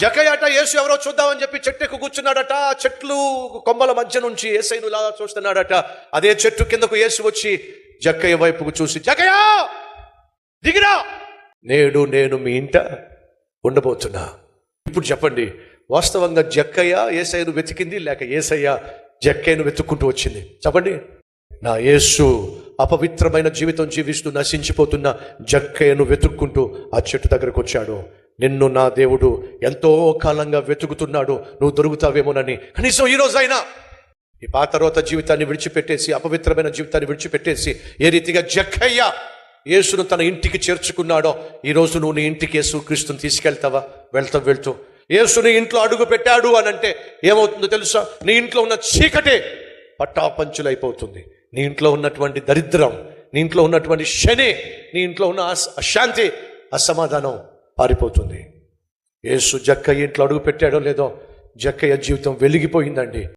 జకయాట యేసు ఎవరో చూద్దామని చెప్పి చెట్టు ఎక్కు కూర్చున్నాడట చెట్లు కొమ్మల మధ్య నుంచి ఏసైను ఇలా చూస్తున్నాడట. అదే చెట్టు కిందకు యేసు వచ్చి జక్కయ్య వైపుకు చూసి జకయా దిగిరా. నేడు నేను మీ ఇంట ఉండబోతున్నా. ఇప్పుడు చెప్పండి వాస్తవంగా జక్కయ్య ఏసయ్యను వెతికింది లేక ఏసయ్య జక్కయ్యను వెతుక్కుంటూ వచ్చింది? చెప్పండి. నా యేసు అపవిత్రమైన జీవితం జీవిస్తూ నశించిపోతున్న జక్కయ్యను వెతుక్కుంటూ ఆ చెట్టు దగ్గరకు వచ్చాడు. నిన్ను నా దేవుడు ఎంతో కాలంగా వెతుకుతున్నాడు. నువ్వు దొరుకుతావేమోనని. కనీసం ఈ రోజైనా ఈ పాతరోత జీవితాన్ని విడిచిపెట్టేసి అపవిత్రమైన జీవితాన్ని విడిచిపెట్టేసి ఏ రీతిగా జక్కయ్య యేసును తన ఇంటికి చేర్చుకున్నాడో ఈ రోజు నువ్వు నీ ఇంటికి యేసు క్రీస్తుని తీసుకెళ్తావా? వెళ్తావు వెళ్తూ. యేసుని ఇంట్లో అడుగు పెట్టాడు అని అంటే ఏమవుతుందో తెలుసా? నీ ఇంట్లో ఉన్న చీకటే పట్టాపంచులైపోతుంది. నీ ఇంట్లో ఉన్నటువంటి దరిద్రం నీ ఇంట్లో ఉన్నటువంటి శని నీ ఇంట్లో ఉన్న అశాంతి అసమాధానం పారిపోతుంది. ఏసు జక్కయ్య ఇంట్లో అడుగు పెట్టాడో లేదో జక్కయ్య జీవితం వెలిగిపోయిందండి.